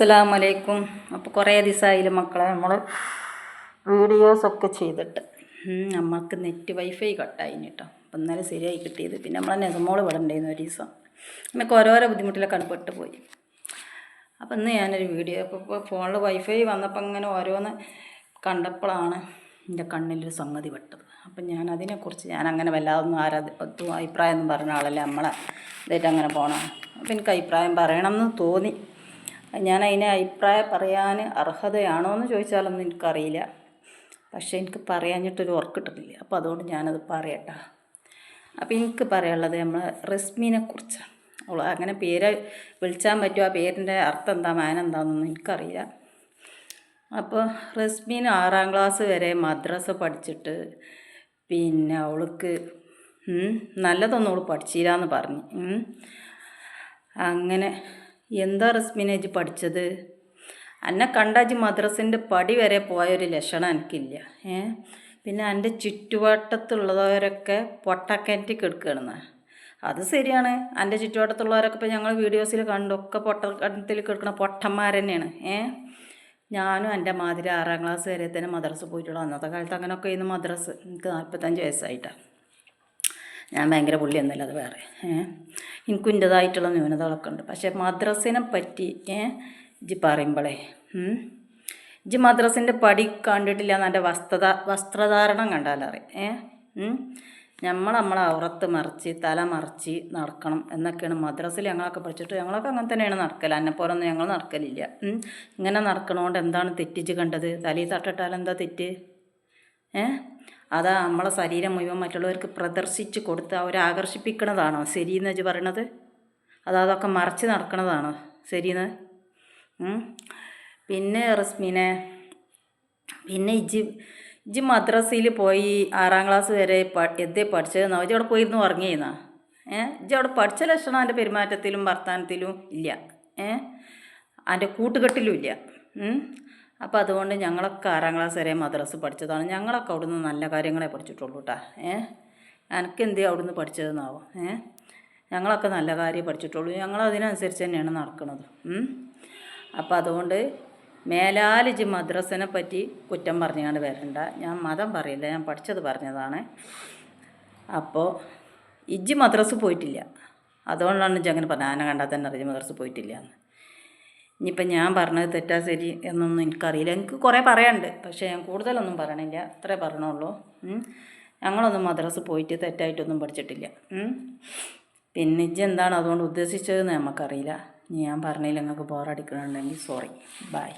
അസ്സലാമു അലൈക്കും അപ്പോൾ കുറേ ദിവസമായില്ല മക്കളെ നമ്മൾ വീഡിയോസൊക്കെ ചെയ്തിട്ട്. നമ്മൾക്ക് നെറ്റ് വൈഫൈ കട്ടായി കേട്ടോ അപ്പം ഇന്നലെ ശരിയായി കിട്ടിയത്. പിന്നെ നമ്മളെ നെസമോൾ ഇവിടെ ഉണ്ടായിരുന്നു ഒരു ദിവസം. നമുക്ക് ഓരോരോ ബുദ്ധിമുട്ടിലൊക്കെ പെട്ട് പോയി. അപ്പം ഇന്ന് ഞാനൊരു വീഡിയോ അപ്പോൾ ഇപ്പോൾ ഫോണിൽ വൈഫൈ വന്നപ്പോൾ അങ്ങനെ ഓരോന്ന് കണ്ടപ്പോഴാണ് എന്റെ കണ്ണിലൊരു സംഗതി പെട്ടത്. അപ്പം ഞാൻ അതിനെക്കുറിച്ച് ഞാൻ അങ്ങനെ വല്ലാതൊന്നും ആരാ അഭിപ്രായം എന്ന് പറഞ്ഞ ആളല്ലേ. നമ്മളെ ഇതായിട്ട് അങ്ങനെ പോകണം അപ്പം എനിക്ക് അഭിപ്രായം പറയണം എന്ന് തോന്നി. ഞാൻ അതിനെ അഭിപ്രായം പറയാൻ അർഹതയാണോ എന്ന് ചോദിച്ചാലൊന്നും എനിക്കറിയില്ല. പക്ഷേ എനിക്ക് പറയാഞ്ഞിട്ടൊരു ഉറക്കിട്ടിട്ടില്ല അപ്പോൾ അതുകൊണ്ട് ഞാനത് പറയട്ടെ. അപ്പോൾ എനിക്ക് പറയാനുള്ളത് നമ്മൾ റസ്മീനെ അവൾ അങ്ങനെ പേര് വിളിച്ചാൻ പറ്റുമോ? ആ പേരിന്റെ അർത്ഥം എന്താ? മാന എന്താണെന്നൊന്നും എനിക്കറിയില്ല. അപ്പോൾ റസ്മീൻ ആറാം ക്ലാസ് വരെ മദ്രസ പഠിച്ചിട്ട് പിന്നെ അവൾക്ക് നല്ലതൊന്നും അവൾ പഠിച്ചില്ല എന്ന് പറഞ്ഞു അങ്ങനെ എന്താ റസ്മിനേജ് പഠിച്ചത്? എന്നെ കണ്ടാജ് മദ്രസിന്റെ പടി വരെ പോയൊരു ലക്ഷണം എനിക്കില്ല ഏ? പിന്നെ എന്റെ ചുറ്റുവട്ടത്തുള്ളവരൊക്കെ പൊട്ടക്കറ്റി കിടക്കുകയാണെന്ന് അത് ശരിയാണ്. എന്റെ ചുറ്റുവട്ടത്തുള്ളവരൊക്കെ ഇപ്പോൾ ഞങ്ങൾ വീഡിയോസിൽ കണ്ടൊക്കെ പൊട്ടക്കത്തിൽ കിടക്കുന്ന പൊട്ടന്മാർ തന്നെയാണ് ഏ? ഞാനും എന്റെ മാതിരി ആറാം ക്ലാസ് വരെ തന്നെ മദ്രസ് പോയിട്ടുള്ളൂ. അന്നത്തെ കാലത്ത് അങ്ങനെയൊക്കെ ഇന്ന് മദ്രസ്. എനിക്ക് നാൽപ്പത്തഞ്ച് വയസ്സായിട്ടാണ് ഞാൻ ഭയങ്കര പുള്ളിയൊന്നുമില്ല അത് വേറെ. എനിക്കും എന്റെതായിട്ടുള്ള ന്യൂനതകളൊക്കെ ഉണ്ട്. പക്ഷേ മദ്രസിനെ പറ്റി ഇജ്ജ് പറയുമ്പോളേ ഇജ്ജ് മദ്രസിന്റെ പടി കണ്ടിട്ടില്ല എന്റെ വസ്ത്രത വസ്ത്രധാരണം കണ്ടാലറി ഏ. നമ്മൾ നമ്മളെ അവറത്ത് മറിച്ച് തല മറിച്ച് നടക്കണം എന്നൊക്കെയാണ് മദ്രസിൽ ഞങ്ങളൊക്കെ പഠിച്ചിട്ട്. ഞങ്ങളൊക്കെ അങ്ങനെ തന്നെയാണ് നടക്കൽ എന്നെ പോലെ ഒന്നും ഞങ്ങൾ നടക്കലില്ല. ഇങ്ങനെ നടക്കണോണ്ട് എന്താണ് തെറ്റിച്ച് കണ്ടത്? തലയിൽ തട്ടിട്ടാൽ എന്താ തെറ്റ്? ഏ? അതാ നമ്മളെ ശരീരം മുഴുവൻ മറ്റുള്ളവർക്ക് പ്രദർശിച്ച് കൊടുത്ത് അവരെ ആകർഷിപ്പിക്കണതാണോ. ശരിയെന്ന് വെച്ച് പറയണത്? അത് അതൊക്കെ മറച്ച് നടക്കണതാണോ. ശരിയെന്ന്. പിന്നെ റസ്മിനെ പിന്നെ ഇജ്ജ് ഇജ്ജ് മദ്രസയിൽ പോയി ആറാം ക്ലാസ് വരെ എന്തേ പഠിച്ചതെന്നോ? ഇജ്ജ് അവിടെ പോയിരുന്നു ഉറങ്ങിയെന്നാ? ഏ? ഇജ്ജ് അവിടെ പഠിച്ച ലക്ഷണം എന്റെ പെരുമാറ്റത്തിലും വർത്തമാനത്തിലും ഇല്ല. ഏ? അതിന്റെ കൂട്ടുകെട്ടിലും ഇല്ല. അപ്പോൾ അതുകൊണ്ട് ഞങ്ങളൊക്കെ ആറാം ക്ലാസ് വരെ മദ്രസ് പഠിച്ചതാണ്. ഞങ്ങളൊക്കെ അവിടുന്ന് നല്ല കാര്യങ്ങളെ പഠിച്ചിട്ടുള്ളൂ കേട്ടാ ഏ? എനിക്ക് എന്തേ അവിടുന്ന് പഠിച്ചതെന്നാവും? ഏ? ഞങ്ങളൊക്കെ നല്ല കാര്യം പഠിച്ചിട്ടുള്ളൂ. ഞങ്ങൾ അതിനനുസരിച്ച് തന്നെയാണ് നടക്കുന്നത്. അപ്പോൾ അതുകൊണ്ട് മേലാലിജ് മദ്രസനെ പറ്റി കുറ്റം പറഞ്ഞുകൊണ്ട് വരണ്ട. ഞാൻ മതം പറയില്ല. ഞാൻ പഠിച്ചത് പറഞ്ഞതാണ്. അപ്പോൾ ഇജ്ജ് മദ്രസ് പോയിട്ടില്ല. അതുകൊണ്ടാണ് ഇജ്ജ് അങ്ങനെ പറഞ്ഞത്. ആന കണ്ടാൽ തന്നെ അറിയിച്ച് മദ്രസ് പോയിട്ടില്ല എന്ന്. ഇനിയിപ്പം ഞാൻ പറഞ്ഞത് തെറ്റാ ശരി എന്നൊന്നും എനിക്കറിയില്ല. എനിക്ക് കുറേ പറയാനുണ്ട് പക്ഷേ ഞാൻ കൂടുതലൊന്നും പറയണില്ല. അത്രേ പറഞ്ഞുള്ളൂ. ഞങ്ങളൊന്നും മദ്രസ് പോയിട്ട് തെറ്റായിട്ടൊന്നും പഠിച്ചിട്ടില്ല. പിന്നെ ഇജ്ജ് എന്താണ് അതുകൊണ്ട് ഉദ്ദേശിച്ചതെന്ന് നമുക്കറിയില്ല ഞാൻ പറഞ്ഞില്ല നിങ്ങൾക്ക് ബോറടിക്കണമെന്നുണ്ടെങ്കിൽ സോറി ബൈ